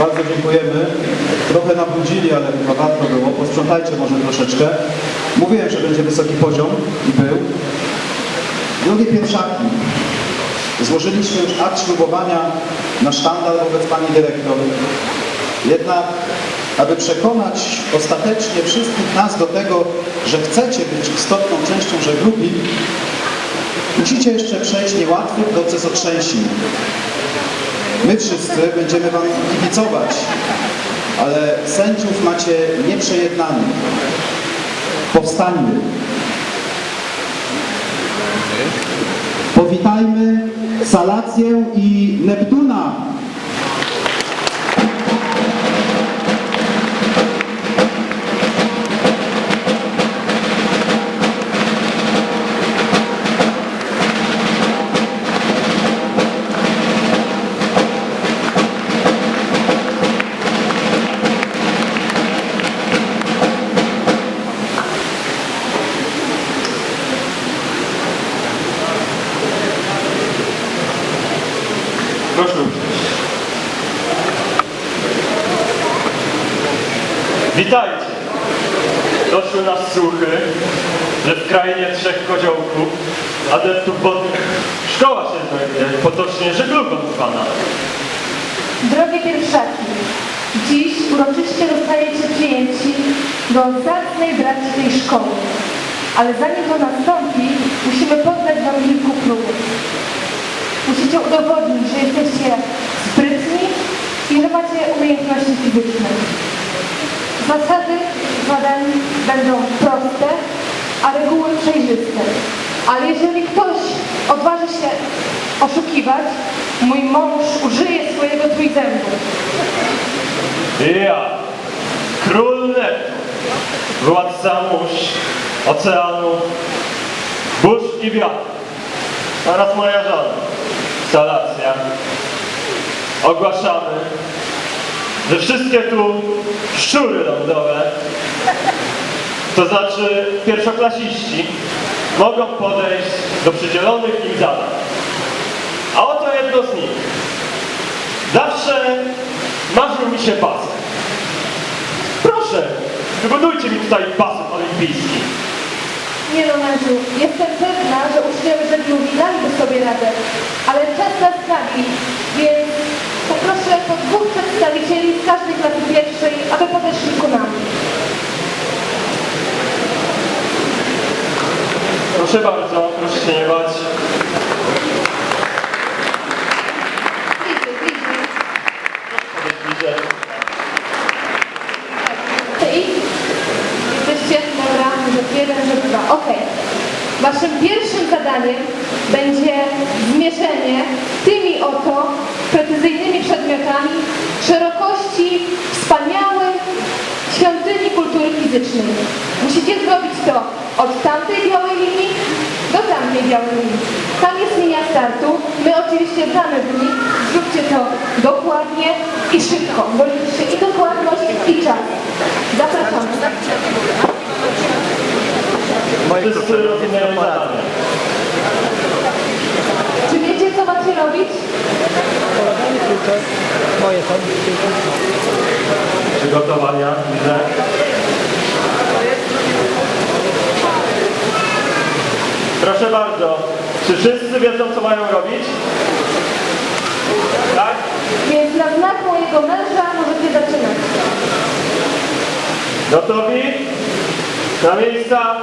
Bardzo dziękujemy. Trochę nabrudzili, ale chyba warto było. Posprzątajcie może troszeczkę. Mówiłem, że będzie wysoki poziom i był. Drogie pierwszaki, złożyliśmy już akt ślubowania na sztandar wobec Pani Dyrektor. Jednak, aby przekonać ostatecznie wszystkich nas do tego, że chcecie być istotną częścią żeglugi, musicie jeszcze przejść niełatwy proces otrzęsin. My wszyscy będziemy Wam kibicować, ale sędziów macie nieprzejednanych. Powstańmy. Powitajmy Salację i Neptuna. Doszły nas słuchy, że w krainie trzech koziołków, adeptów wodnych, szkoła się znajdzie, potocznie żeglugą zwana. Drogie pierwszaki, dziś uroczyście zostajecie przyjęci do zacnej braci tej szkoły. Ale zanim to nastąpi, musimy poddać wam kilku próbów. Musicie udowodnić, że jesteście sprytni i że macie umiejętności fizyczne. Zasady badań będą proste, a reguły przejrzyste. Ale jeżeli ktoś odważy się oszukiwać, mój mąż użyje swojego trójzębu. Ja, król Neptun, władca mórz, oceanu, burz i wiatru, oraz moja żona, Salacja. Ogłaszamy, że wszystkie tu szczury lądowe, to znaczy pierwszoklasiści, mogą podejść do przydzielonych im zadań. A oto jedno z nich. Zawsze marzył mi się basen. Proszę, wybudujcie mi tutaj basen olimpijski. Nie no, mężu, jestem pewna, że uczniowie żeglugi daliby sobie radę, ale czas nas nagli, więc poproszę po dwóch przedstawicieli z każdej klasy pierwszej, aby podeszli ku nam. Proszę bardzo, proszę się nie bać. Bliżej, bliżej. Podejdź bliżej. I? Jesteście? Dobra, że jeden, że dwa. Okej. Waszym pierwszym zadaniem będzie zmierzenie tymi oto precyzyjnymi przedmiotami szerokości wspaniałej świątyni kultury fizycznej. Musicie zrobić to od tamtej białej linii do tamtej białej linii. Tam jest linia startu. My oczywiście damy wynik. Zróbcie to dokładnie i szybko, bo liczy się i dokładność, i czas. Zapraszamy. Wszyscy rozumieją zadanie. Czy wiecie, co macie robić? Moje są. Przygotowania, widzę. Proszę bardzo, czy wszyscy wiedzą, co mają robić? Tak? Więc na znak mojego męża możecie zaczynać. Gotowi? Na miejsca,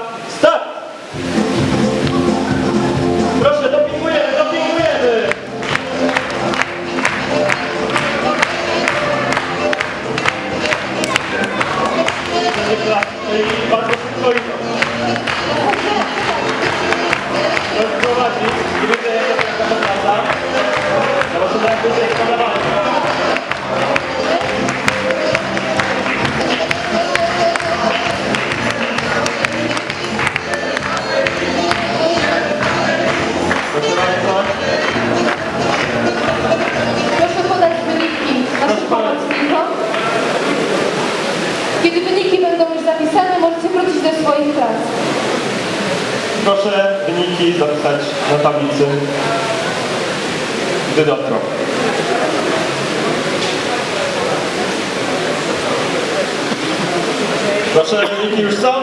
Proszę, wyniki już są?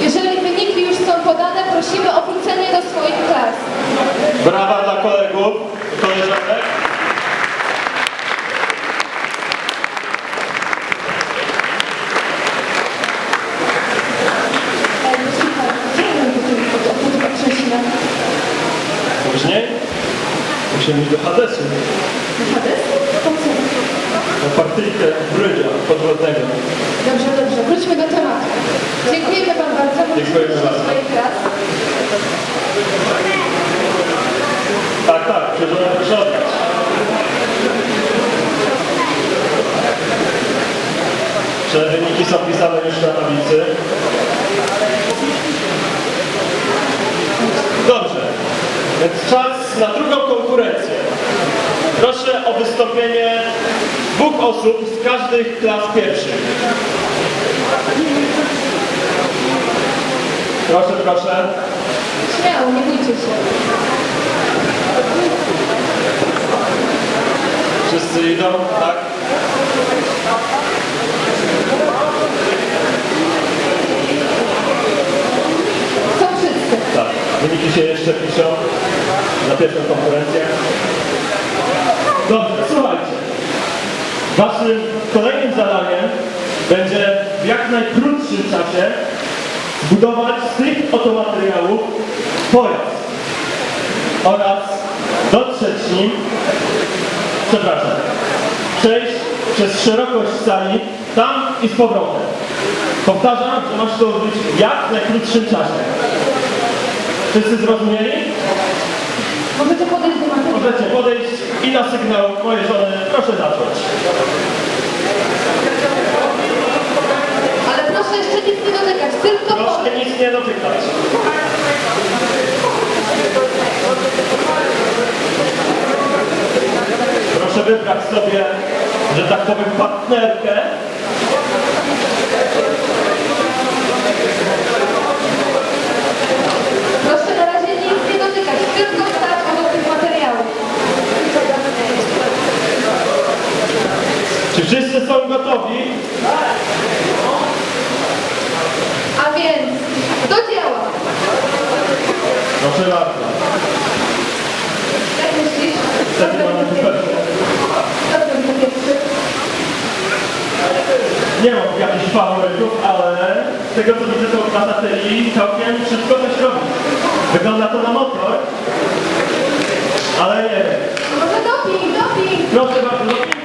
Jeżeli wyniki już są podane, prosimy o wrócenie do swoich klas. Brawa dla kolegów, koleżanek. Później musimy iść do Hadesu, na partyjkę Brydzia podwodnego. Dobrze, dobrze. Wróćmy do tematu. Dziękujemy Wam bardzo. Dziękujemy bardzo. Tak, tak, proszę oddać. Czy wyniki są pisane już na tablicy? Dobrze, więc czas na drugą konkurencję. Proszę o wystąpienie dwóch osób z każdych klas pierwszych. Proszę, proszę. Śmiało, nie bójcie się. Wszyscy idą, tak? Są wszyscy. Tak. Wyniki się jeszcze piszą na pierwszą konkurencję. Dobrze, słuchajcie. Waszym kolejnym zadaniem będzie w jak najkrótszym czasie zbudować z tych oto materiałów pojazd oraz dotrzeć nim, przepraszam, przejść przez szerokość sali tam i z powrotem. Powtarzam, że masz to zrobić w jak najkrótszym czasie. Wszyscy zrozumieli? Możecie podejść do materiału. Możecie podejść i na sygnał mojej żony proszę zacząć. Ale proszę jeszcze nic nie dotykać, tylko Proszę nic nie dotykać. Proszę wybrać sobie, że tak powiem, partnerkę. Proszę na razie nic nie dotykać, tylko stać obok tych materiałów. Czy wszyscy są gotowi? A więc do dzieła. Proszę bardzo. Jak myślisz? Wtedy mamy pierwszy. Nie mam jakichś faworytów, ale z tego co widzę to na satelii całkiem szybko coś robi. Wygląda to na motor, ale nie wiem. Może doping, doping. Proszę bardzo, no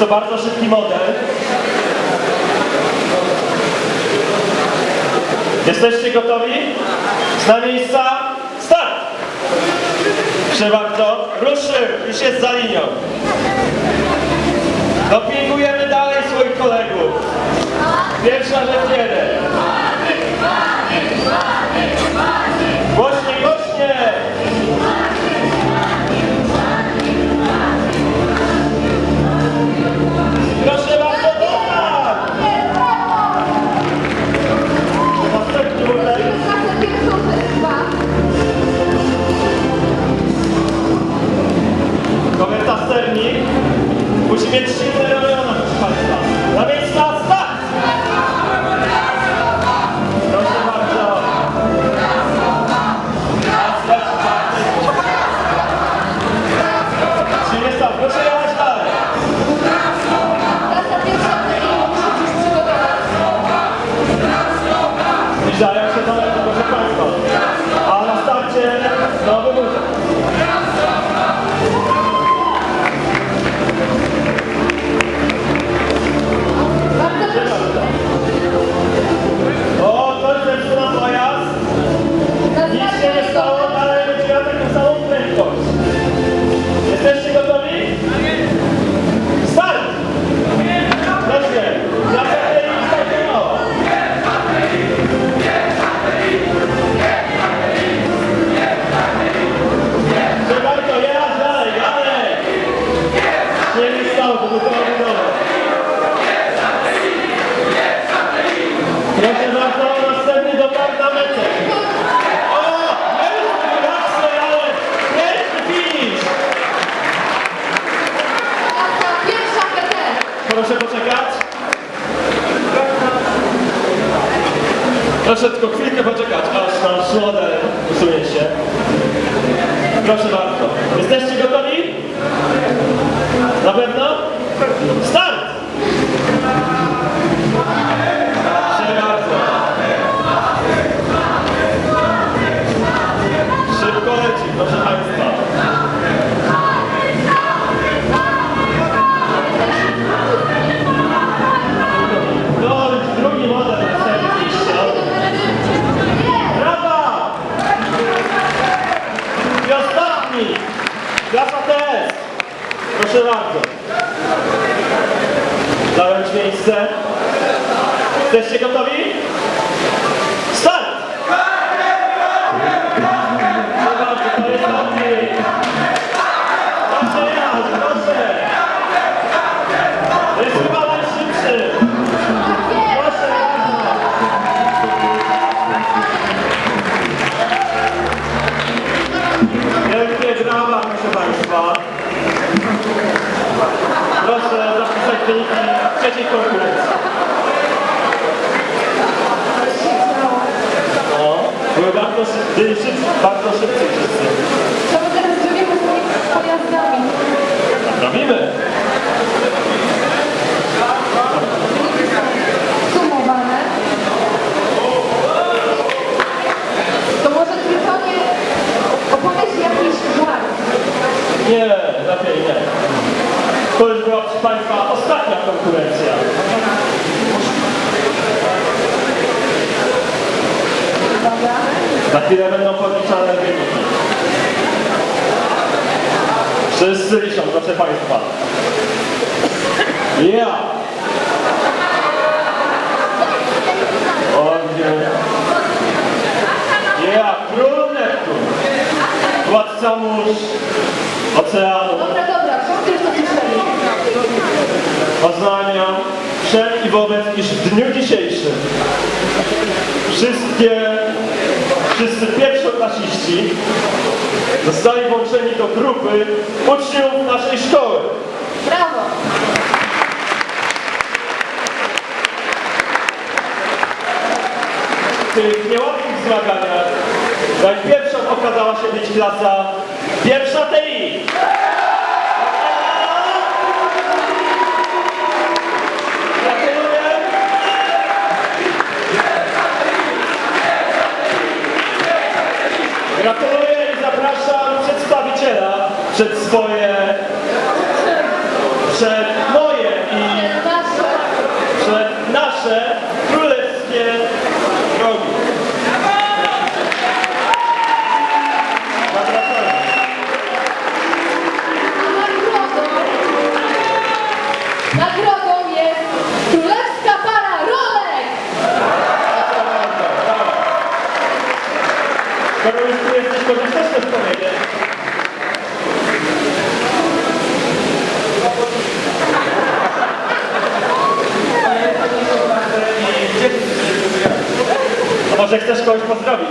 Jest to bardzo szybki model. Jesteście gotowi? Z miejsca? Start! Proszę bardzo. Ruszył. Już jest za linią. Dopingujemy dalej swoich kolegów. Pierwsza rzecz jeden. Proszę poczekać. Proszę tylko chwilkę poczekać, aż nasz szloder usunie się. Proszę bardzo. Jesteście gotowi? Na pewno? Start! Proszę bardzo. Szybko leci, proszę Państwa. Değişik, farklılaşıp Wszyscy liczą, proszę Państwa. Ja! Yeah. Król Neptun. Władca mórz, oceanu. Dobra, dobra, Oznaniam wszem i wobec, iż w dniu dzisiejszym wszystkie wszyscy pierwszoklasiści zostali włączeni do grupy uczniów naszej szkoły. Brawo! W tych niełatwych zmaganiach najpierwszą okazała się być klasa pierwsza TI. przed swoje Może chcesz kogoś pozdrowić?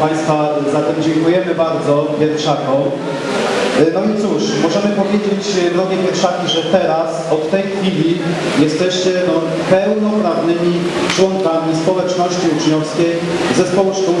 Państwa, zatem dziękujemy bardzo pierwszakom. No i cóż, możemy powiedzieć, drogie pierwszaki, że teraz, od tej chwili jesteście no, pełnoprawnymi członkami społeczności uczniowskiej Zespołu Szkół